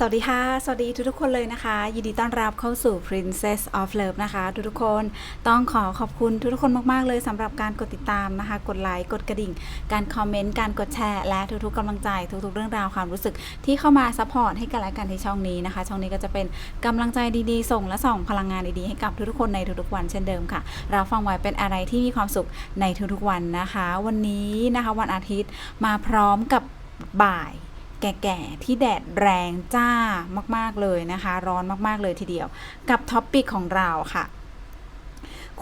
สวัสดีค่ะ สวัสดีทุกๆคนเลยนะคะ ยินดีต้อนรับเข้าสู่ Princess of Love นะคะ ทุกๆคนต้องขอขอบคุณทุกๆคนมาก ๆ เลยสำหรับการกดติดตามนะคะ กดไลค์กดกระดิ่ง การคอมเมนต์ การกดแชร์ และทุกๆกำลังใจ ทุกๆ เรื่องราวความรู้สึกที่เข้ามาซัพพอร์ตให้กันและกันที่ช่องนี้นะคะ ช่องนี้ก็จะเป็นกำลังใจดีๆ ส่งและส่องพลังงานดีๆให้กับทุกๆคนในทุกๆวันเช่นเดิมค่ะ เราฟังไว้เป็นอะไรที่มีความสุขในทุกๆวันนะคะ วันนี้นะคะวันอาทิตย์มาพร้อมกับบ่าย แก่ๆ ที่แดดแรงจ้ามากๆเลยนะคะ ร้อนมากๆเลยทีเดียว กับท็อปปิกของเราค่ะ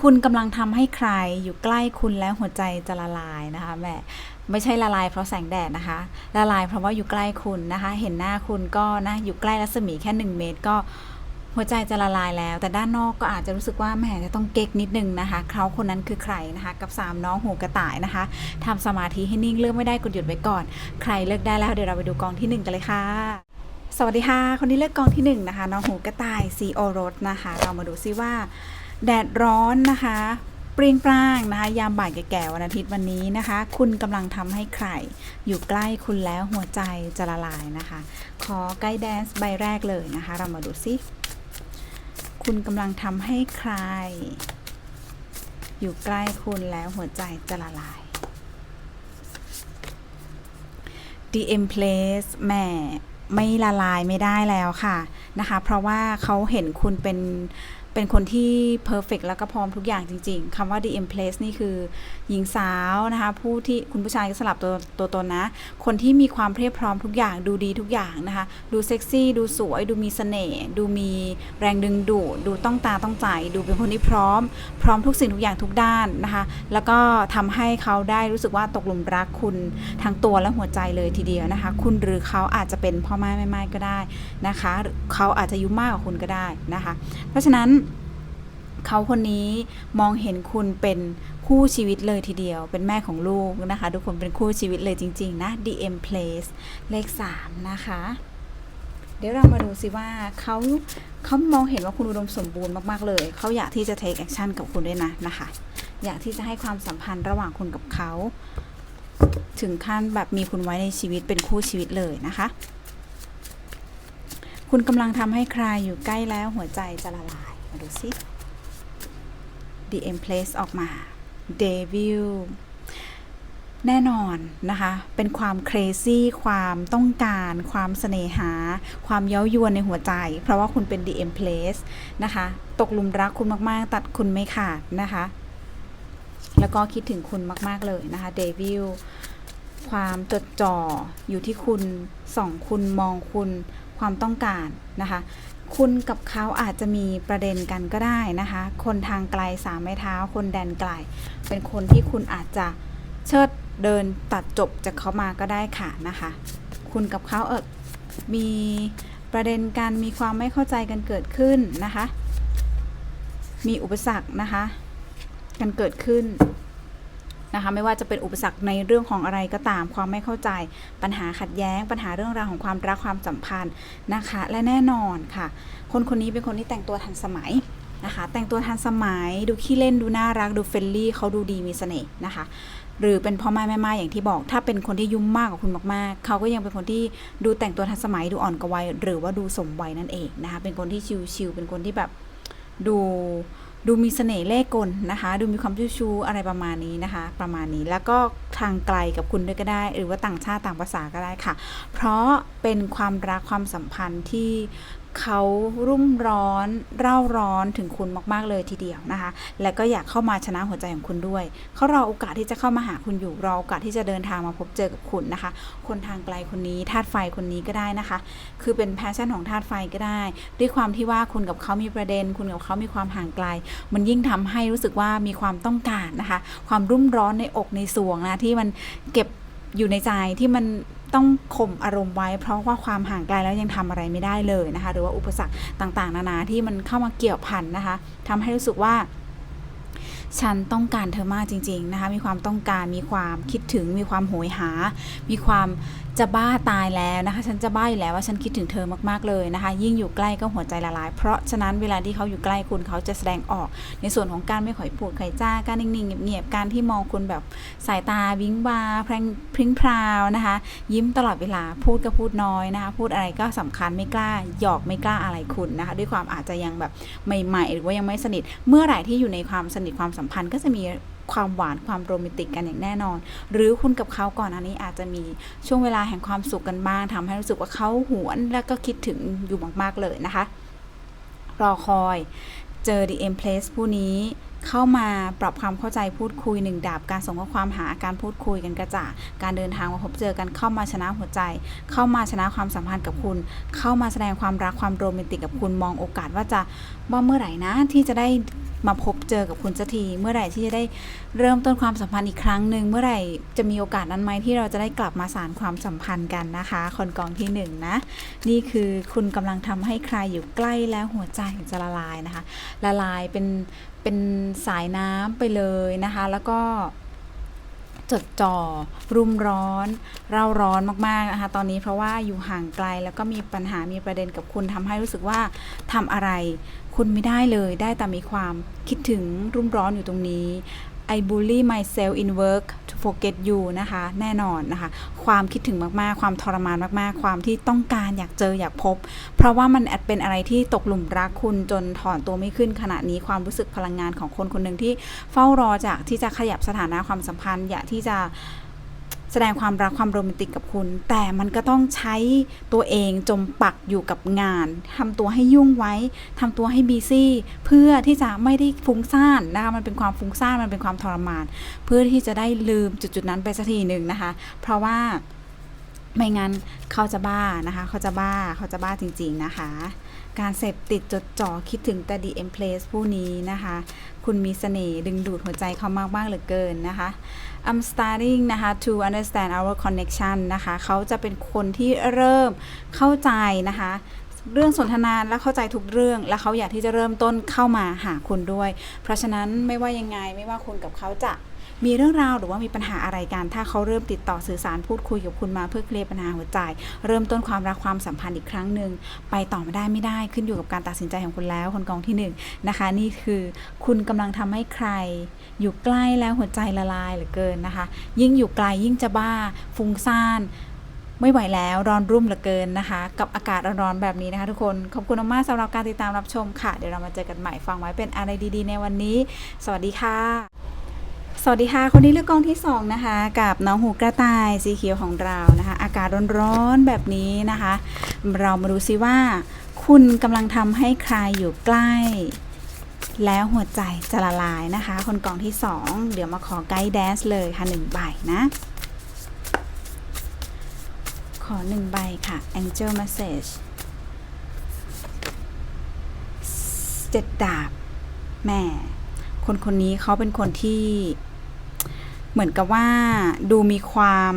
คุณกำลังทำให้ใครอยู่ใกล้คุณแล้วหัวใจจะละลายนะคะแหม่ไม่ใช่ละลายเพราะแสงแดดนะคะ ละลายเพราะว่าอยู่ใกล้คุณนะคะ เห็นหน้าคุณก็นะอยู่ใกล้รัศมีแค่ 1 เมตรก็ หัวใจจะละลายแล้ว แต่ด้านนอกก็อาจจะรู้สึกว่าแหมจะต้องเก๊กนิดนึงนะคะเขาคนนั้นคือใครนะคะ กับ 3 น้องหูกระต่ายนะคะทำสมาธิให้นิ่งเลือกไม่ได้กดหยุดไว้ก่อน ใครเลือกได้แล้วเดี๋ยวเราไปดูกองทีหนึ่1 กันเลยค่ะสวัสดีค่ะ คนที่เลือกกองที่1นะคะ น้องหูกระต่ายซีโอรสนะคะ เรามาดูซิว่า แดดร้อนนะคะเปรียงปร้างนะคะยามบ่ายแก่ๆวันอาทิตย์วันนี้นะคะ คุณกำลังทำให้ใคร อยู่ใกล้คุณแล้วหัวใจจะละลายนะคะ ขอไกด์แดนซ์ใบแรกเลยนะคะ เรามาดูซิ คุณกำลังทำให้ใคร อยู่ใกล้คุณแล้วหัวใจจะละลาย DM Place แหม่ไม่ละลายไม่ได้แล้วค่ะนะคะ เพราะว่าเขาเห็นคุณเป็น เป็นคนที่ perfect แล้วก็พร้อมทุกอย่างจริง ๆคำว่า DM Place นี่คือหญิงสาวนะคะผู้ที่คุณผู้ชายก็สลับตัวตัวตนนะ คนที่มีความเพียบพร้อมทุกอย่างดูดีทุกอย่างนะคะ ดูเซ็กซี่ดูสวย ดูมีเสน่ห์ดูมีแรงดึงดูดดูต้องตาต้องใจ ดูเป็นคนที่พร้อม พร้อมทุกสิ่งทุกอย่างทุกด้านนะคะ แล้วก็ทำให้เขาได้รู้สึกว่าตกหลุมรักคุณทั้งตัวและหัวใจเลยทีเดียวนะคะ คุณหรือเขาอาจจะเป็นพ่อไม้แม่ไม้ก็ได้นะคะเขาอาจจะยุมากกว่าคุณก็ได้นะคะ เพราะฉะนั้น เขาคนนี้มองเห็นคุณเป็นคู่ชีวิตเลยทีเดียว เป็นแม่ของลูกนะคะ ทุกคนเป็นคู่ชีวิตเลยจริง ๆ นะ DM Place เลข 3 นะคะ เดี๋ยวเรามาดูสิว่าเขาเขามองเห็นว่าคุณอุดมสมบูรณ์มากๆเลย เขาอยากที่จะ take action กับคุณด้วยนะนะคะ อยากที่จะให้ความสัมพันธ์ระหว่างคุณกับเขา ถึงขั้นแบบมีคุณไว้ในชีวิตเป็นคู่ชีวิตเลยนะคะคุณกำลังทำให้ใครอยู่ใกล้แล้วหัวใจจะละลาย มาดูสิ DM Place ออกมา Devil แน่นอนนะคะ เป็นความ crazy ความต้องการ ความเสน่หา ความเย้ายวนในหัวใจ เพราะว่าคุณเป็น DM Place นะคะ ตกหลุมรักคุณมาก ๆ ตัดคุณไม่ขาดนะคะ แล้วก็คิดถึงคุณมาก ๆ เลยนะคะ Devil ความจดจ่ออยู่ที่คุณส่องคุณมองคุณความต้องการนะคะ คุณกับเขาอาจจะมีประเด็นกันก็ได้นะคะ คนทางไกลสามไม้เท้า คนแดนไกล เป็นคนที่คุณอาจจะเชิดเดินตัดจบจากเขามาก็ได้ค่ะนะคะ คุณกับเขาเออมีประเด็นกันมีความไม่เข้าใจกันเกิดขึ้นนะคะ มีอุปสรรคนะคะ กันเกิดขึ้น นะคะไม่ว่าจะเป็นอุปสรรคในเรื่องของอะไรก็ตาม ความไม่เข้าใจ ปัญหาขัดแย้ง ปัญหาเรื่องราวของความรักความสัมพันธ์นะคะ และแน่นอนค่ะ คนคนนี้เป็นคนที่แต่งตัวทันสมัยนะคะ แต่งตัวทันสมัยดูขี้เล่นดูน่ารักดูเฟรนลี่เขาดูดีมีเสน่ห์นะคะหรือเป็นพ่อแม่แม่ไม้อย่างที่บอก ถ้าเป็นคนที่ยุ่งมากกว่าคุณมากๆ เขาก็ยังเป็นคนที่ดูแต่งตัวทันสมัยดูอ่อนกว่าวัยหรือว่าดูสมวัยนั่นเองนะคะเป็นคนที่ชิวๆเป็นคนที่แบบดู ดูมีเสน่ห์เล่ห์กลนะคะ ดูมีความชู้ชูอะไรประมาณนี้นะคะ ประมาณนี้แล้วก็ทางไกลกับคุณด้วยก็ได้ หรือว่าต่างชาติต่างภาษาก็ได้ค่ะ เพราะเป็นความรักความสัมพันธ์ที่ เขารุ่มร้อนเร่าร้อนถึงคุณมาก ๆ เลยทีเดียวนะคะ และก็อยากเข้ามาชนะหัวใจของคุณด้วย เขารอโอกาสที่จะเข้ามาหาคุณอยู่รอโอกาสที่จะเดินทางมาพบเจอกับคุณนะคะ คนทางไกลคนนี้ธาตุไฟคนนี้ก็ได้นะคะ คือเป็นแพชชั่นของธาตุไฟก็ได้ ด้วยความที่ว่าคุณกับเขามีประเด็น คุณกับเขามีความห่างไกล มันยิ่งทำให้รู้สึกว่ามีความต้องการนะคะ ความรุ่มร้อนในอกในสวงนะที่มันเก็บอยู่ในใจที่มัน ต้องข่มอารมณ์ไว้ เพราะว่าความห่างไกลแล้วยังทำอะไรไม่ได้เลยนะคะ หรือว่าอุปสรรคต่างๆ นานาที่มันเข้ามาเกี่ยวพันนะคะทำให้รู้สึกว่าฉันต้องการเธอมากจริง ๆ นะคะ มีความต้องการ มีความคิดถึง มีความโหยหา มีความ จะบ้าตายแล้วนะคะ ฉันจะบ้าอยู่แล้วว่าฉันคิดถึงเธอมากๆเลยนะคะ ยิ่งอยู่ใกล้ก็หัวใจละลาย เพราะฉะนั้นเวลาที่เขาอยู่ใกล้คุณเขาจะแสดงออก ในส่วนของการไม่ข่อยพูดข่อยจ้าการนิ่งๆเงียบๆการที่มองคุณแบบสายตาวิ้งวาแพรงพริ้งพราวนะคะ ยิ้มตลอดเวลาพูดก็พูดน้อยนะคะ พูดอะไรก็สำคัญไม่กล้าหยอกไม่กล้าอะไรคุณนะคะ ด้วยความอาจจะยังแบบใหม่ ๆ หรือว่ายังไม่สนิท เมื่อไหร่ที่อยู่ในความสนิทความสัมพันธ์ก็จะมี ความหวานความโรแมนติกกันอย่างแน่นอน หรือคุณกับเขาก่อนอันนี้อาจจะมีช่วงเวลาแห่งความสุขกันบ้างทำให้รู้สึกว่าเขาหวนและก็คิดถึงอยู่มากๆเลยนะคะ รอคอยเจอ The Empress ผู้นี้ เข้ามาปรับความเข้าใจพูดคุยหนึ่งดาบการส่งข้อความหาการพูดคุยกันกระจ่างการเดินทางมาพบเจอกันเข้ามาชนะหัวใจ เข้ามาชนะความสัมพันธ์กับคุณ เข้ามาแสดงความรักความโรแมนติกกับคุณมองโอกาสว่าจะว่าเมื่อไหร่นะที่จะได้มาพบเจอกับคุณสักที เมื่อไหร่ที่จะได้เริ่มต้นความสัมพันธ์อีกครั้งหนึ่งเมื่อไหร่จะมีโอกาสนั้นไหมที่เราจะได้กลับมาสานความสัมพันธ์กันนะคะ คนกองที่หนึ่งนะนี่คือคุณกำลังทำให้ใครอยู่ใกล้แล้วหัวใจจะละลายนะคะ ละลายเป็น เป็นสายน้ำไปเลยนะคะ แล้วก็จดจ่อรุมร้อนเร่าร้อนมากๆนะคะตอนนี้เพราะว่าอยู่ห่างไกลแล้วก็มีปัญหามีประเด็นกับคุณทำให้รู้สึกว่าทำอะไร คุณไม่ได้เลยได้แต่มีความคิดถึงรุ่มร้อนอยู่ตรงนี้ I bully myself in work to forget you นะคะ แน่นอนนะคะ ความคิดถึงมากๆ ความทรมานมากๆ ความที่ต้องการอยากเจออยากพบ เพราะว่ามันอาจเป็นอะไรที่ตกหลุมรักคุณจนถอนตัวไม่ขึ้นขณะนี้ความรู้สึกพลังงานของคนคนหนึ่งที่เฝ้ารอจากที่จะขยับสถานะความสัมพันธ์อยากที่จะ ดงความรักความโรแมนติกกับคุณ แต่มันก็ต้องใช้ตัวเองจมปักอยู่กับงานทำตัวให้ยุ่งไว้ทำตัวให้บีซี่ เพื่อที่จะไม่ได้ฟุ้งซ่านนะคะมันเป็นความฟุ้งซ่านมันเป็นความทรมาน เพื่อที่จะได้ลืมจุดๆนั้นไปสักทีหนึ่งนะคะ เพราะว่าไม่งั้นเขาจะบ้านะคะ เขาจะบ้าเขาจะบ้าจริง ๆนะคะ การเสพติดจดจ่อคิดถึงแต่ดีเอ็มเพลสผู้นี้นะคะ คุณมีเสน่ห์ดึงดูดหัวใจเขามากๆเหลือเกินนะคะ I'm starting นะคะ to understand our connection นะคะ เขาจะเป็นคนที่เริ่มเข้าใจนะคะเรื่องสนทนาและเข้าใจทุกเรื่อง และเขาอยากที่จะเริ่มต้นเข้ามาหาคุณด้วย เพราะฉะนั้นไม่ว่ายังไงไม่ว่าคุณกับเขาจะ มีเรื่องราวหรือว่ามีปัญหาอะไรกัน ถ้าเขาเริ่มติดต่อสื่อสารพูดคุยกับคุณมาเพื่อเคลียร์ปัญหาหัวใจ เริ่มต้นความรักความสัมพันธ์อีกครั้งหนึ่งไปต่อไม่ได้ไม่ได้ขึ้นอยู่กับการตัดสินใจของคุณแล้วคนกองที่หนึ่งนะคะ นี่คือคุณกำลังทำให้ใคร อยู่ใกล้แล้วหัวใจละลายเหลือเกินนะคะ ยิ่งอยู่ไกลยิ่งจะบ้าฟุ้งซ่านไม่ไหวแล้วร้อนรุ่มเหลือเกินนะคะ กับอากาศร้อนๆแบบนี้นะคะ ทุกคน ขอบคุณมากสำหรับการติดตามรับชมค่ะ เดี๋ยวเรามาเจอกันใหม่ฟังไว้เป็นอะไรดีๆ ในวันนี้ สวัสดีค่ะ สวัสดีค่ะ คนที่เลือกกองที่สองนะคะ กับน้องหูกระต่ายสีเขียวของเรานะคะ อากาศร้อนๆแบบนี้นะคะ เรามาดูซิว่า คุณกำลังทำให้ใครอยู่ใกล้ แล้วหัวใจจะละลายนะคะ คนกองที่ 2 เดี๋ยวมาขอไกด์แดนซ์เลยค่ะ1ใบนะ ขอ 1 ใบค่ะ Angel Message เจ็ดดาบแม่ คนคนนี้เขาเป็นคนที่เหมือนกับว่าดูมีความ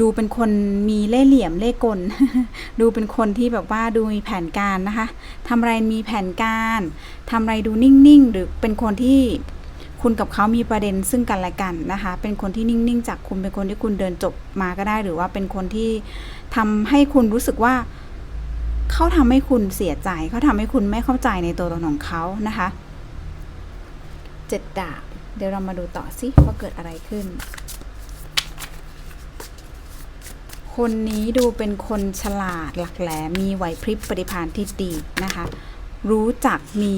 ดูเป็นคนมีเล่ห์เหลี่ยมเล่ห์กล ดูเป็นคนที่แบบว่าดูมีแผนการนะคะทำอะไรมีแผนการทำอะไรดูนิ่งๆ หรือเป็นคนที่คุณกับเขามีประเด็นซึ่งกันและกันนะคะ เป็นคนที่นิ่งๆ จากคุณ เป็นคนที่คุณเดินจบมาก็ได้ หรือว่าเป็นคนที่ทำให้คุณรู้สึกว่า เขาทำให้คุณเสียใจ เขาทำให้คุณไม่เข้าใจในตัวตนของเขานะคะ เจ็ดดาบ เดี๋ยวเรามาดูต่อสิว่าเกิดอะไรขึ้น คนนี้ดูเป็นคนฉลาดหลักแหลมมีไหวพริบปฏิภาณที่ดีนะคะ รู้จักมี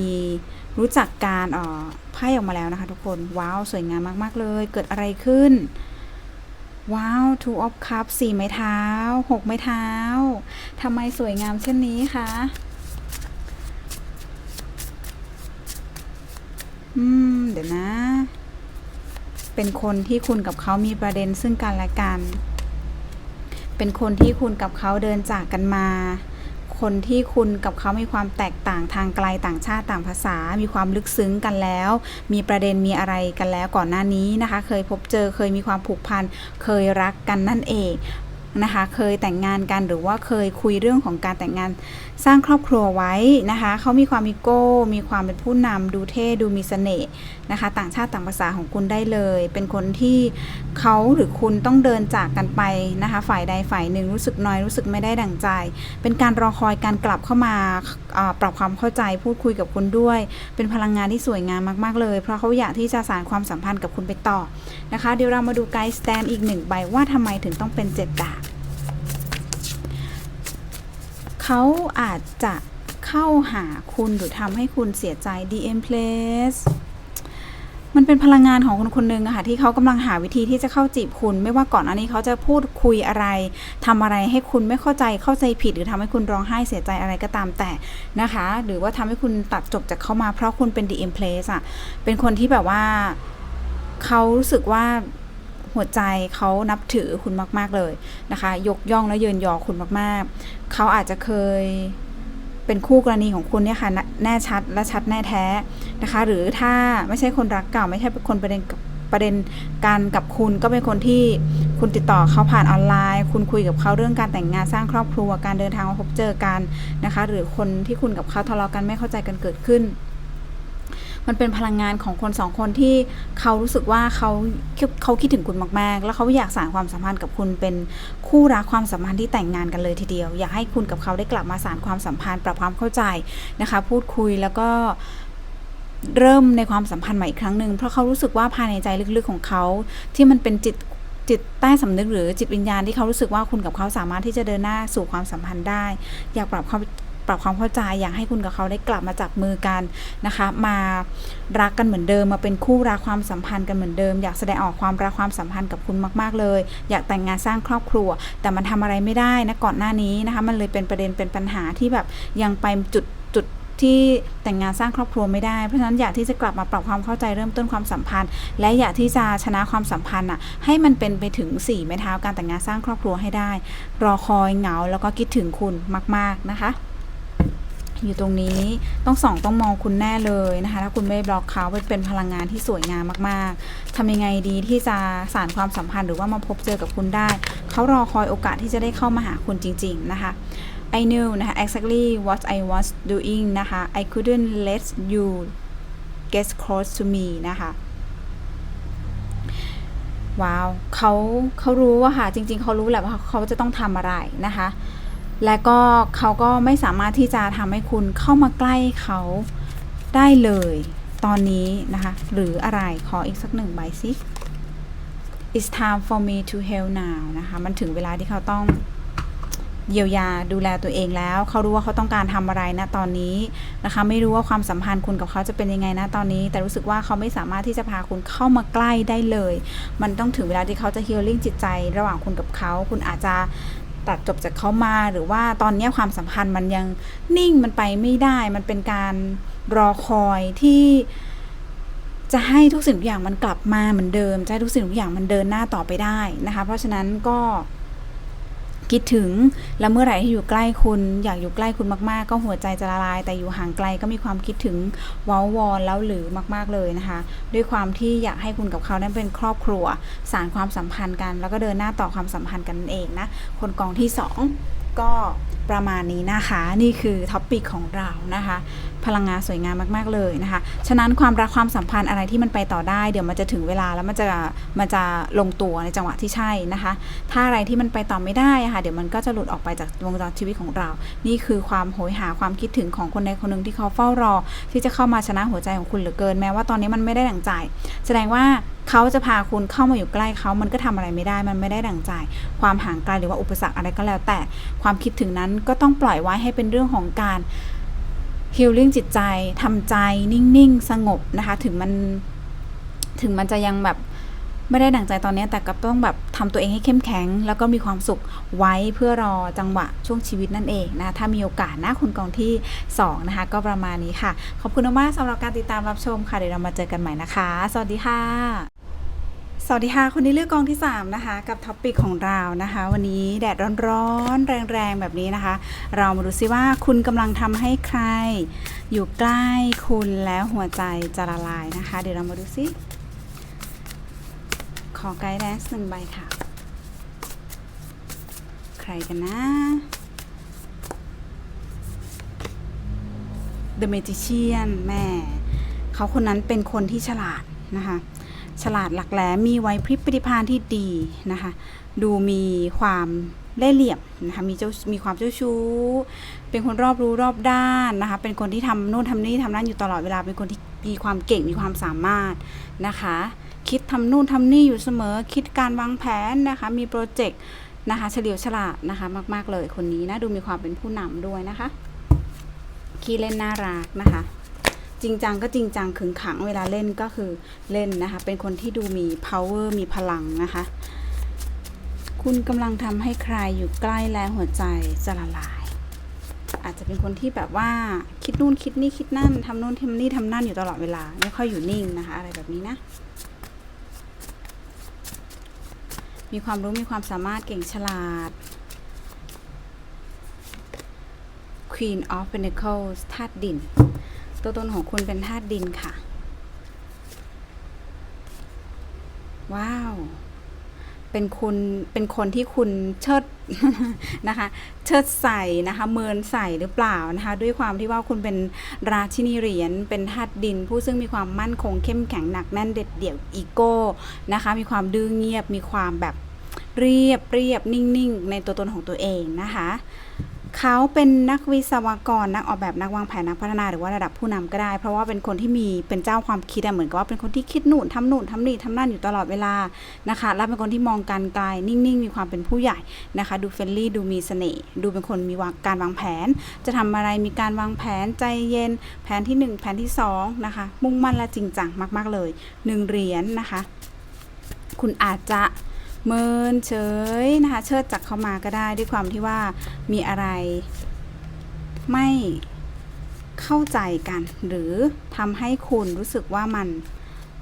รู้จักการอ่อไพ่ออกมาแล้วนะคะทุกคน ว้าว สวยงามมาก ๆ เลย เกิดอะไรขึ้น ว้าว two of cups สี่ไม้เท้าหกไม้เท้าทำไมสวยงามเช่นนี้คะอืม ดี๋ยวนะ เป็นคนที่คุณกับเขามีประเด็นซึ่งกันและกัน เป็นคนที่คุณกับเขาเดินจากกันมา คนที่คุณกับเขามีความแตกต่างทางไกลต่างชาติต่างภาษา มีความลึกซึ้งกันแล้ว มีประเด็นมีอะไรกันแล้วก่อนหน้านี้นะคะ เคยพบเจอเคยมีความผูกพัน เคยรักกันนั่นเอง นะคะเคยแต่งงานกันหรือว่าเคยคุยเรื่องของการแต่งงานสร้างครอบครัวไว้นะคะ เขามีความมีโก้ มีความเป็นผู้นำดูเท่ดูมีเสน่ห์นะคะ ต่างชาติต่างภาษาของคุณได้เลย เป็นคนที่เขาหรือคุณต้องเดินจากกันไปนะคะ ฝ่ายใดฝ่ายหนึ่งรู้สึกน้อยรู้สึกไม่ได้ดั่งใจ เป็นการรอคอยการกลับเข้ามาปรับความเข้าใจพูดคุยกับคุณด้วย เป็นพลังงานที่สวยงามมาก ๆ เลย เพราะเขาอยากที่จะสานความสัมพันธ์กับคุณไปต่อนะคะ เดี๋ยวเรามาดูไกด์สแตนอีกหนึ่งใบว่าทำไมถึงต้องเป็นเจ็ดดาบ เขาอาจจะเข้าหาคุณหรือทำให้คุณเสียใจ DM Place มันเป็นพลังงานของคนคนหนึ่งอะค่ะที่เขากำลังหาวิธีที่จะเข้าจีบคุณ ไม่ว่าก่อนอันนี้เขาจะพูดคุยอะไรทำอะไรให้คุณไม่เข้าใจเข้าใจผิด หรือทำให้คุณร้องไห้เสียใจอะไรก็ตามแต่นะคะ หรือว่าทำให้คุณตัดจบจากเขามาเพราะคุณเป็น DM Place อะเป็นคนที่แบบว่าเขารู้สึกว่า หัวใจเขานับถือคุณมาก ๆเลยนะคะ ยกย่องและเยินยอคุณมากๆ เขาอาจจะเคยเป็นคู่กรณีของคุณเนี่ยค่ะแน่ชัดและชัดแน่แท้นะคะ หรือถ้าไม่ใช่คนรักเก่า ไม่ใช่เป็นคนประเด็นประเด็นการกับคุณก็เป็นคนที่คุณติดต่อเขาผ่านออนไลน์ คุณคุยกับเขาเรื่องการแต่งงานสร้างครอบครัวการเดินทางมาพบเจอกันนะคะ หรือคนที่คุณกับเขาทะเลาะกันไม่เข้าใจกันเกิดขึ้น มันเป็นพลังงานของคนสองคนที่เขารู้สึกว่าเขาเขาคิดถึงคุณมาก ๆ แล้วเขาอยากสานความสัมพันธ์กับคุณเป็นคู่รักความสัมพันธ์ที่แต่งงานกันเลยทีเดียว อยากให้คุณกับเขาได้กลับมาสานความสัมพันธ์ปรับความเข้าใจนะคะ พูดคุยแล้วก็เริ่มในความสัมพันธ์ใหม่อีกครั้งหนึ่งเพราะเขารู้สึกว่าภายในใจลึกๆของเขาที่มันเป็นจิตจิตใต้สำนึกหรือจิตวิญญาณที่เขารู้สึกว่าคุณกับเขาสามารถที่จะเดินหน้าสู่ความสัมพันธ์ได้ อยากปรับความ ปรับความเข้าใจอยากให้คุณกับเขาได้กลับมาจับมือกันนะคะ มารักกันเหมือนเดิมมาเป็นคู่รักความสัมพันธ์กันเหมือนเดิม อยากแสดงออกความรักความสัมพันธ์กับคุณมากๆเลย อยากแต่งงานสร้างครอบครัว แต่มันทำอะไรไม่ได้นะก่อนหน้านี้นะคะมันเลยเป็นประเด็นเป็นปัญหาที่แบบยังไปจุดจุดที่แต่งงานสร้างครอบครัวไม่ได้ เพราะฉะนั้นอยากที่จะกลับมาปรับความเข้าใจเริ่มต้นความสัมพันธ์ และอยากที่จะชนะความสัมพันธ์อะให้มันเป็นไปถึง4ไม้เท้าการแต่งงานสร้างครอบครัวให้ได้ รอคอยเหงาแล้วก็คิดถึงคุณมาก ๆนะคะ อยู่ตรงนี้ต้องส่องต้องมองคุณแน่เลยนะคะ ถ้าคุณไม่บล็อกเขาเป็นพลังงานที่สวยงามมากๆทำยังไงดีที่จะสานความสัมพันธ์หรือว่ามาพบเจอกับคุณได้ เขารอคอยโอกาสที่จะได้เข้ามาหาคุณจริง ๆ นะคะ I knew นะคะ exactly what I was doing นะคะ I couldn't let you get close to me นะคะว้าวเขาเขารู้ว่าค่ะ จริง ๆ เขารู้แหละว่าเขาจะต้องทำอะไรนะคะ และก็เขาก็ไม่สามารถที่จะทำให้คุณเข้ามาใกล้เขาได้เลยตอนนี้นะคะ หรืออะไรขออีกสักหนึ่งใบสิ It's time for me to heal now นะคะ มันถึงเวลาที่เขาต้องเยียวยาดูแลตัวเองแล้ว เขารู้ว่าเขาต้องการทำอะไรนะตอนนี้นะคะ ไม่รู้ว่าความสัมพันธ์คุณกับเขาจะเป็นยังไงนะตอนนี้ แต่รู้สึกว่าเขาไม่สามารถที่จะพาคุณเข้ามาใกล้ได้เลย มันต้องถึงเวลาที่เขาจะ healing จิตใจ ระหว่างคุณกับเขา คุณอาจจะ ตัดจบจากเขามาหรือว่าตอนนี้ความสัมพันธ์มันยังนิ่งมันไปไม่ได้ มันเป็นการรอคอยที่จะให้ทุกสิ่งทุกอย่างมันกลับมาเหมือนเดิมจะให้ทุกสิ่งทุกอย่างมันเดินหน้าต่อไปได้นะคะ เพราะฉะนั้นก็ คิดถึง แล้วเมื่อไหร่ที่อยู่ใกล้คุณ อยากอยู่ใกล้คุณมากๆ ก็หัวใจจะละลาย แต่อยู่ห่างไกลก็มีความคิดถึงว้าวอนแล้วหรือมาก ๆเลยนะคะ ด้วยความที่อยากให้คุณกับเขานั้นเป็นครอบครัว สารความสัมพันธ์กัน แล้วก็เดินหน้าต่อความสัมพันธ์กันเองนะ คนกองที่สองก็ประมาณนี้นะคะ นี่คือท็อปปิกของเรานะคะ พลังงานสวยงามมากๆเลยนะคะ ฉะนั้นความรักความสัมพันธ์อะไรที่มันไปต่อได้ เดี๋ยวมันจะถึงเวลาแล้วมันจะมันจะลงตัวในจังหวะที่ใช่นะคะ ถ้าอะไรที่มันไปต่อไม่ได้ะค่ะเดี๋ยวมันก็จะหลุดออกไปจากวงจรชีวิตของเรา นี่คือความโหยหาความคิดถึงของคนใดคนหนึ่งที่เขาเฝ้ารอ ที่จะเข้ามาชนะหัวใจของคุณเหลือเกิน แม้ว่าตอนนี้มันไม่ได้ดั่งใจ แสดงว่าเขาจะพาคุณเข้ามาอยู่ใกล้เขา มันก็ทำอะไรไม่ได้ มันไม่ได้ดั่งใจ ความห่างไกลหรือว่าอุปสรรคอะไรก็แล้วแต่ ความคิดถึงนั้นก็ต้องปล่อยไว้ให้เป็นเรื่องของการ ฮิลลิ่งจิตใจทำใจนิ่งๆ สงบนะคะ ถึงมัน ถึงมันจะยังแบบไม่ได้ดั่งใจตอนนี้แต่ก็ต้องแบบทำตัวเองให้เข้มแข็ง แล้วก็มีความสุขไว้เพื่อรอจังหวะช่วงชีวิตนั่นเองนะ ถ้ามีโอกาสนะคุณกองที่ 2 นะคะ ก็ประมาณนี้ค่ะ ขอบคุณมากสำหรับการติดตามรับชมค่ะ เดี๋ยวเรามาเจอกันใหม่นะคะ สวัสดีค่ะ สวัสดีค่ะคนนี้เลือกกองที่ 3 นะคะ กับท็อปปิกของเรานะคะ วันนี้แดดร้อนๆ แรงๆ แบบนี้นะคะ เรามาดูซิว่าคุณกำลังทำให้ใคร อยู่ใกล้คุณแล้วหัวใจจะละลายนะคะ เดี๋ยวเรามาดูซิ ขอไกด์แดนซ์หนึ่งใบค่ะ ใครกันนะ The Magician แม่ เขาคนนั้นเป็นคนที่ฉลาดนะคะ ฉลาดหลักแหลมมีไหวพริบปฏิภาณที่ดีนะคะ ดูมีความเล่เหลี่ยมนะคะมีเจ้ามีความเจ้าชู้ เป็นคนรอบรู้รอบด้านนะคะ เป็นคนที่ทำโน่นทำนี่ทำนั่นอยู่ตลอดเวลา เป็นคนที่มีความเก่งมีความสามารถนะคะ คิดทำนู่นทำนี่อยู่เสมอ คิดการวางแผนนะคะ มีโปรเจกต์นะคะ เฉลียวฉลาดนะคะ มาก ๆ เลยคนนี้นะ ดูมีความเป็นผู้นำด้วยนะคะ ขี้เล่นน่ารักนะคะ จริงจังก็จริงจังขึงขังเวลาเล่นก็คือเล่นนะคะ เป็นคนที่ดูมี power มีพลังนะคะ คุณกำลังทำให้ใครอยู่ใกล้แล้วหัวใจจะละลาย อาจจะเป็นคนที่แบบว่าคิดนู่นคิดนี่คิดนั่นทำนู่นทำนี่ทำนั่นอยู่ตลอดเวลา ไม่ค่อยอยู่นิ่งนะคะ อะไรแบบนี้นะมีความรู้มีความสามารถเก่งฉลาด Queen of Pentacles ธาตุดิน ตัวตนของคุณเป็นธาตุดินค่ะ ว้าว เป็นคุณเป็นคนที่คุณเชิดนะคะ เชิดใส่นะคะเมินใส่หรือเปล่านะคะ ด้วยความที่ว่าคุณเป็นราชินีเหรียญเป็นธาตุดิน ผู้ซึ่งมีความมั่นคงเข้มแข็งหนักแน่นเด็ดเดี่ยวอีโก้นะคะ มีความดื้อเงียบมีความแบบเรียบเรียบนิ่ง ๆ ในตัวตนของตัวเองนะคะ เขาเป็นนักวิศวกรนักออกแบบนักวางแผนนักพัฒนาหรือว่าระดับผู้นำก็ได้ เพราะว่าเป็นคนที่มีเป็นเจ้าความคิดเหมือนกับว่าเป็นคนที่คิดนู่นทำนู่นทำนี่ทำนั่นอยู่ตลอดเวลานะคะ และเป็นคนที่มองการไกลนิ่งๆ มีความเป็นผู้ใหญ่นะคะ ดูเฟรนลี่ดูมีเสน่ห์ดูเป็นคนมีวางการวางแผน จะทำอะไรมีการวางแผนใจเย็น แผนที่หนึ่งแผนที่สองนะคะมุ่งมั่นและจริงจังมาก ๆเลยหนึ่งเหรียญนะคะ คุณอาจจะ เมินเฉยนะคะ เชิดจักเข้ามาก็ได้ด้วยความที่ว่ามีอะไร ไม่เข้าใจกัน หรือทำให้คุณรู้สึกว่ามัน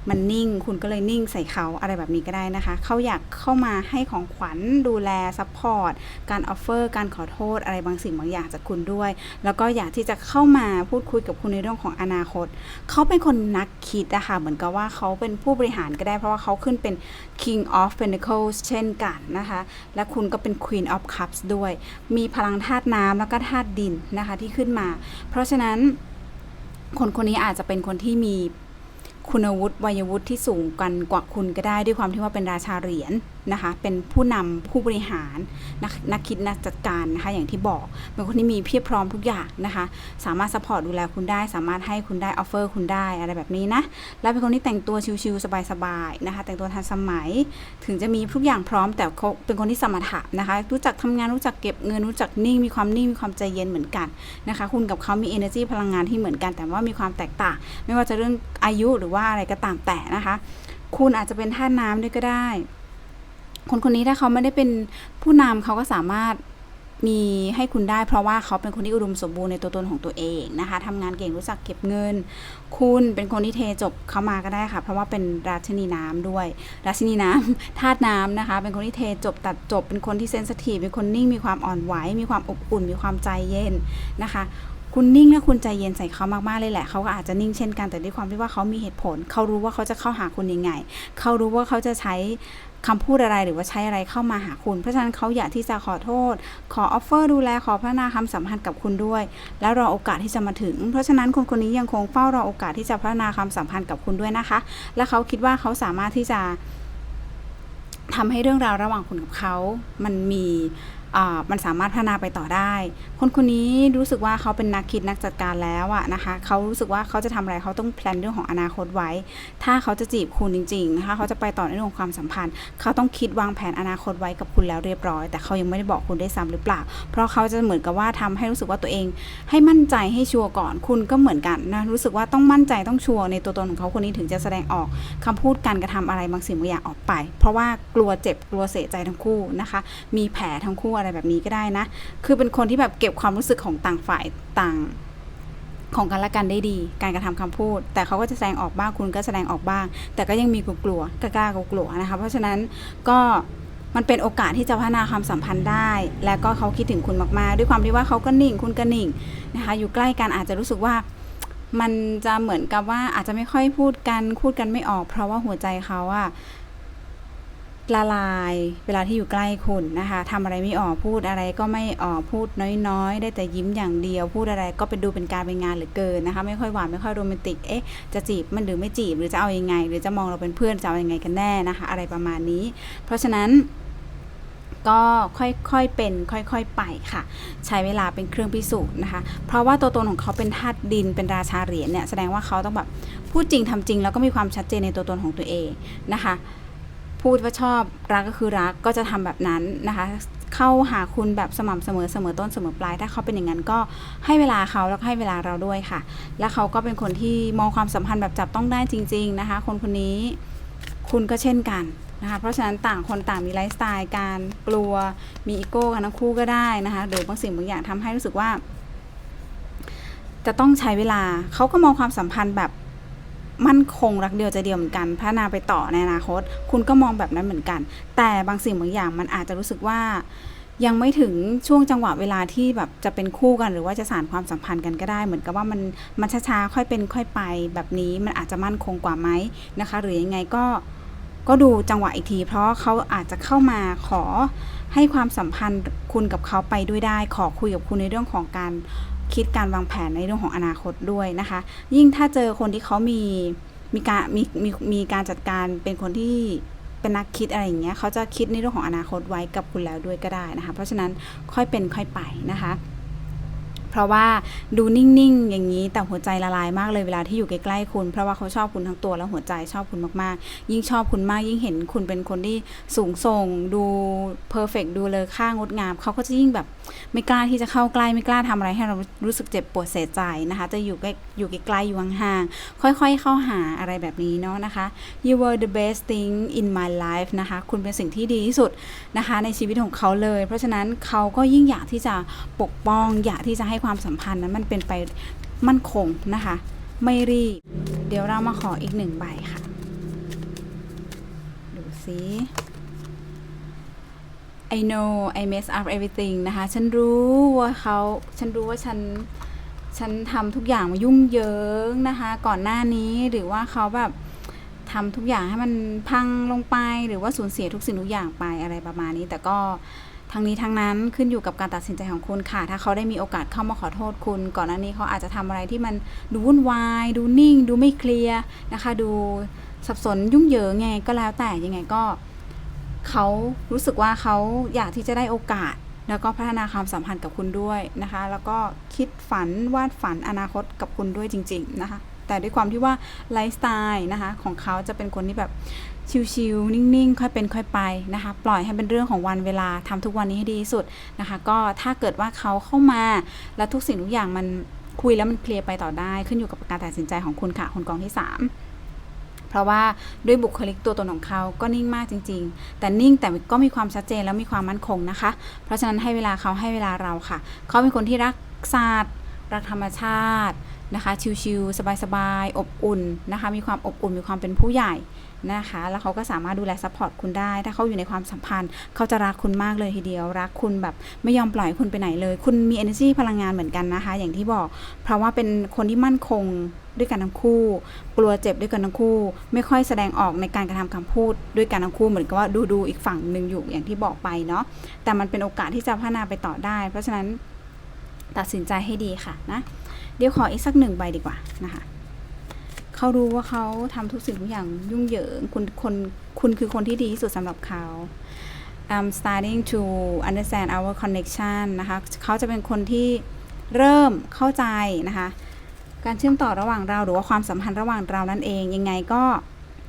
มันนิ่ง คุณก็เลยนิ่งใส่เขาอะไรแบบนี้ก็ได้นะคะ เขาอยากเข้ามาให้ของขวัญดูแลซัพพอร์ตการออฟเฟอร์การขอโทษอะไรบางสิ่งบางอย่างจากคุณด้วย แล้วก็อยากที่จะเข้ามาพูดคุยกับคุณในเรื่องของอนาคต เขาเป็นคนนักคิดอะค่ะเหมือนกับว่าเขาเป็นผู้บริหารก็ได้เพราะว่าเขาขึ้นเป็น King of Pentacles เช่นกันนะคะ และคุณก็เป็น Queen of Cups ด้วย มีพลังธาตุน้ำแล้วก็ธาตุดินนะคะที่ขึ้นมา เพราะฉะนั้นคนคนนี้อาจจะเป็นคนที่มี คุณวุฒิวัยวุฒิที่สูงกันกว่าคุณก็ได้ด้วยความที่ว่าเป็นราชาเหรียญนะคะเป็นผู้นำผู้บริหารนักนักคิดนักจัดการนะคะอย่างที่บอกเป็นคนที่มีเพียบพร้อมทุกอย่างนะคะสามารถสปอร์ตดูแลคุณได้ สามารถให้คุณได้ออฟเฟอร์คุณได้อะไรแบบนี้นะและเป็นคนที่แต่งตัวชิวๆสบายๆนะคะแต่งตัวทันสมัย ถึงจะมีทุกอย่างพร้อมแต่เขาเป็นคนที่สมรรถะนะคะรู้จักทำงานรู้จักเก็บเงินรู้จักนิ่งมีความนิ่งมีความใจเย็นเหมือนกันนะคะคุณกับเขามี energy พลังงานที่เหมือนกัน แต่ว่ามีความแตกต่าง ไม่ว่าจะเรื่องอายุหรือว่าอะไรก็ตามแต่นะคะ คุณอาจจะเป็นท่าตุน้ำด้วยก็ได้ คนคนนี้ถ้าเขาไม่ได้เป็นผู้นำเขาก็สามารถมีให้คุณได้เพราะว่าเขาเป็นคนที่อุดมสมบูรณ์ในตัวตนของตัวเองนะคะทำงานเก่งรู้จักเก็บเงิน คุณเป็นคนที่เทจบเข้ามาก็ได้ค่ะ เพราะว่าเป็นราชินีน้ำด้วย ราชินีน้ำธาตุน้ำนะคะ เป็นคนที่เทจบตัดจบ เป็นคนที่เซนสทีฟเป็นคนนิ่งมีความอ่อนไหวมีความอบอุ่น มีความใจเย็นนะคะ คุณนิ่งและคุณใจเย็นใส่เขามากๆเลยแหละเขาก็อาจจะนิ่งเช่นกันแต่ด้วยความที่ว่าเขามีเหตุผล เขารู้ว่าเขาจะเข้าหาคุณยังไง เขารู้ว่าเขาจะใช้คำพูดอะไรหรือว่าใช้อะไรเข้ามาหาคุณ เพราะฉะนั้นเขาอยากที่จะขอโทษ ขอออฟเฟอร์ดูแลขอพัฒนาความสัมพันธ์กับคุณด้วย แล้วรอโอกาสที่จะมาถึง เพราะฉะนั้นคนคนนี้ยังคงเฝ้ารอโอกาสที่จะพัฒนาความสัมพันธ์กับคุณด้วยนะคะ และเขาคิดว่าเขาสามารถที่จะทำให้เรื่องราวระหว่างคุณกับเขา มันมี มันสามารถพัฒนาไปต่อได้ คนคนนี้รู้สึกว่าเขาเป็นนักคิดนักจัดการแล้วอะนะคะเขารู้สึกว่าเขาจะทำอะไรเขาต้องแพลนเรื่องของอนาคตไว้ ถ้าเขาจะจีบคุณจริงๆนะคะเขาจะไปต่อในเรื่องของความสัมพันธ์ เขาต้องคิดวางแผนอนาคตไว้กับคุณแล้วเรียบร้อย แต่เขายังไม่ได้บอกคุณได้ซ้ำหรือเปล่า เพราะเขาจะเหมือนกับว่าทำให้รู้สึกว่าตัวเอง ให้มั่นใจให้ชัวร์ก่อนคุณก็เหมือนกันนะรู้สึกว่าต้องมั่นใจต้องชัวร์ในตัวตนของเขาคนนี้ถึงจะแสดงออกคำพูดการกระทำอะไรบางสิ่งบางอย่างออกไป เพราะว่ากลัวเจ็บกลัวเสียใจทั้งคู่นะคะ มีแผลทั้งคู่อะไรแบบนี้ก็ได้นะ คือเป็นคนที่แบบเก็บความรู้สึกของต่างฝ่ายต่างของกันและกันได้ดี การกระทำคำพูด แต่เขาก็จะแสดงออกบ้าง คุณก็แสดงออกบ้าง แต่ก็ยังมีกลัวกลัวกล้ากลัวนะคะ เพราะฉะนั้นก็มันเป็นโอกาสที่จะพัฒนาความสัมพันธ์ได้ และก็เขาคิดถึงคุณมากๆ ด้วยความที่ว่าเขาก็นิ่ง คุณก็นิ่งนะคะ อยู่ใกล้กันอาจจะรู้สึกว่า มันจะเหมือนกับว่าอาจจะไม่ค่อยพูดกัน พูดกันไม่ออก เพราะว่าหัวใจเขาอะ ละลาย เวลาที่อยู่ใกล้คุณนะคะทำอะไรไม่ออกพูดอะไรก็ไม่ออกพูดน้อยๆ ได้แต่ยิ้มอย่างเดียว พูดอะไรก็เป็นดูเป็นการเป็นงานเหลือเกินนะคะไม่ค่อยหวานไม่ค่อยโรแมนติกเอ๊ะจะจีบมันหรือไม่จีบหรือจะเอายังไง หรือจะมองเราเป็นเพื่อนจะเอาอยังไงกันแน่นะคะอะไรประมาณนี้ เพราะฉะนั้นก็ค่อยๆเป็นค่อยๆไปค่ะ ใช้เวลาเป็นเครื่องพิสูจน์นะคะ เพราะว่าตัวตนของเขาเป็นธาตุดินเป็นราชาเหรียญเนี่ยแสดงว่าเขาต้องแบบพูดจริงทำจริง แล้วก็มีความชัดเจนในตัวตนของตัวเองนะคะ พูดว่าชอบรักก็คือรักก็จะทำแบบนั้นนะคะ เข้าหาคุณแบบสม่ำเสมอเสมอต้นเสมอปลาย ถ้าเขาเป็นอย่างนั้นก็ให้เวลาเขาแล้วก็ให้เวลาเราด้วยค่ะ และเขาก็เป็นคนที่มองความสัมพันธ์แบบจับต้องได้จริง ๆนะคะ คนคนนี้คุณก็เช่นกันนะคะเพราะฉะนั้นต่างคนต่างมีไลฟ์สไตล์การกลัวมีอีโก้กันทั้งคู่ก็ได้นะคะหรือบางสิ่งบางอย่างทำให้รู้สึกว่า จะต้องใช้เวลาเขาก็มองความสัมพันธ์แบบ มั่นคงรักเดียวใจเดียวเหมือนกันพัฒนาไปต่อในอนาคต คุณก็มองแบบนั้นเหมือนกัน แต่บางสิ่งบางอย่างมันอาจจะรู้สึกว่ายังไม่ถึงช่วงจังหวะเวลาที่แบบจะเป็นคู่กันหรือว่าจะสานความสัมพันธ์กันก็ได้ เหมือนกับว่ามันมันช้าๆค่อยเป็นค่อยไปแบบนี้มันอาจจะมั่นคงกว่าไหมนะคะ หรือยังไงก็ก็ดูจังหวะอีกที เพราะเขาอาจจะเข้ามาขอให้ความสัมพันธ์คุณกับเขาไปด้วยได้ ขอคุยกับคุณในเรื่องของการ คิดการวางแผนในเรื่องของอนาคตด้วยนะคะ ยิ่งถ้าเจอคนที่เขามีมีการมีมีมีการจัดการเป็นคนที่เป็นนักคิดอะไรอย่างเงี้ยเขาจะคิดในเรื่องของอนาคตไว้กับคุณแล้วด้วยก็ได้นะคะ เพราะฉะนั้นค่อยเป็นค่อยไปนะคะ เพราะว่าดูนิ่งๆ อย่างนี้แต่หัวใจละลายมากเลยเวลาที่อยู่ใกล้ๆคุณ เพราะว่าเขาชอบคุณทั้งตัวแล้วหัวใจชอบคุณมากๆ ยิ่งชอบคุณมากยิ่งเห็นคุณเป็นคนที่สูงส่ง ดูเพอร์เฟกดูเลยค่างดงามเขาก็จะยิ่งแบบไม่กล้าที่จะเข้าใกล้ไม่กล้าทำอะไรให้เรารู้สึกเจ็บปวดเสียใจนะคะ จะอยู่ใกล้อยู่ใกล้ๆอยู่ห่างๆค่อยๆ เข้าหาอะไรแบบนี้เนาะนะคะ you were the best thing in my life นะคะ คุณเป็นสิ่งที่ดีที่สุดนะคะ ในชีวิตของเขาเลย เพราะฉะนั้นเขาก็ยิ่งอยากที่จะปกป้องอยากที่จะให้ความสัมพันธ์นั้นมันเป็นไปมั่นคงนะคะ ไม่รีบ เดี๋ยวเรามาขออีกหนึ่งใบค่ะ ดูสิ I know I mess up everything นะคะ ฉันรู้ว่าเขาฉันรู้ว่าฉันฉันทำทุกอย่างมายุ่งเหยิงนะคะ ก่อนหน้านี้หรือว่าเขาแบบทำทุกอย่างให้มันพังลงไป หรือว่าสูญเสียทุกสิ่งทุกอย่างไปอะไรประมาณนี้ แต่ก็ ทั้งนี้ทั้งนั้นขึ้นอยู่กับการตัดสินใจของคุณค่ะ ถ้าเขาได้มีโอกาสเข้ามาขอโทษคุณ ก่อนหน้านี้เขาอาจจะทำอะไรที่มันดูวุ่นวาย ดูนิ่ง ดูไม่เคลียร์นะคะ ดูสับสนยุ่งเหยิงไงก็แล้วแต่ยังไงก็เขารู้สึกว่าเขาอยากที่จะได้โอกาส แล้วก็พัฒนาความสัมพันธ์กับคุณด้วยนะคะ แล้วก็คิดฝันวาดฝันอนาคตกับคุณด้วยจริง ๆ นะคะ แต่ด้วยความที่ว่าไลฟ์สไตล์นะคะของเขาจะเป็นคนที่แบบชิลๆนิ่งๆ ค่อยเป็นค่อยไปนะคะ ปล่อยให้เป็นเรื่องของวันเวลาทำทุกวันนี้ให้ดีที่สุดนะคะ ก็ถ้าเกิดว่าเขาเข้ามาแล้วทุกสิ่งทุกอย่างมันคุยแล้วมันเคลียร์ไปต่อได้ขึ้นอยู่กับการตัดสินใจของคุณค่ะคนกองที่สามเพราะว่าด้วยบุคลิกตัวตนของเขาก็นิ่งมากจริง ๆ แต่นิ่งแต่ก็มีความชัดเจนแล้วมีความมั่นคงนะคะ เพราะฉะนั้นให้เวลาเขาให้เวลาเราค่ะ เขาเป็นคนที่รักศาสตร์ รักธรรมชาตินะคะชิลๆสบายๆอบอุ่นนะคะมีความอบอุ่นมีความเป็นผู้ใหญ่นะคะแล้วเขาก็สามารถดูแลซัพพอร์ตคุณได้ ถ้าเขาอยู่ในความสัมพันธ์ เขาจะรักคุณมากเลยทีเดียว รักคุณแบบไม่ยอมปล่อยคุณไปไหนเลย คุณมี energy พลังงานเหมือนกันนะคะ อย่างที่บอก เพราะว่าเป็นคนที่มั่นคงด้วยกันทั้งคู่ กลัวเจ็บด้วยกันทั้งคู่ ไม่ค่อยแสดงออกในการกระทำคำพูดด้วยกันทั้งคู่เหมือนกับว่าดูดูอีกฝั่งหนึ่งอยู่อย่างที่บอกไปเนาะแต่มันเป็นโอกาสที่จะพัฒนาไปต่อได้ เพราะฉะนั้น ตัดสินใจให้ดีค่ะนะ เดี๋ยวขออีกสักหนึ่งใบดีกว่านะคะเขารู้ว่าเขาทำทุกสิ่งทุกอย่างยุ่งเหยิงคุณคนคุณคือคนที่ดีที่สุดสำหรับเขา I'm starting to understand our connection นะคะเขาจะเป็นคนที่เริ่มเข้าใจนะคะ การเชื่อมต่อระหว่างเราหรือว่าความสัมพันธ์ระหว่างเรานั่นเองยังไงก็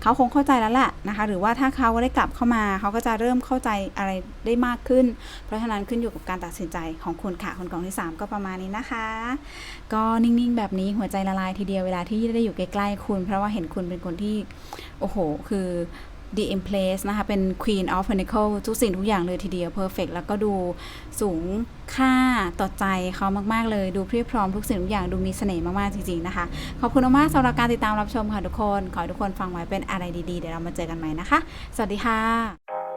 เขาคงเข้าใจแล้วแหละนะคะ หรือว่าถ้าเขาได้กลับเข้ามาเขาก็จะเริ่มเข้าใจอะไรได้มากขึ้น เพราะฉะนั้นขึ้นอยู่กับการตัดสินใจของคุณค่ะคนกองที่ 3 ก็ประมาณนี้นะคะ ก็นิ่งๆ แบบนี้หัวใจละลายทีเดียวเวลาที่ได้อยู่ใกล้ๆคุณ เพราะว่าเห็นคุณเป็นคนที่โอ้โห คือ The e m p l a c e นะคะ เป็น Queen of Pentacle ทุกสิ่งทุกอย่างเลยทีเดียว Perfect แล้วก็ดูสูงค่าต่อใจเขามาก ๆ เลย ดูเพรียบพร้อมทุกสิ่งทุกอย่างดูมีเสน่ห์มาก ๆ จริง ๆ นะคะ ขอบคุณมากสำหรับการติดตามรับชมค่ะทุกคน ขอให้ทุกคนฟังไว้เป็นอะไรดี ๆ เดี๋ยวเรามาเจอกันใหม่นะคะ สวัสดีค่ะ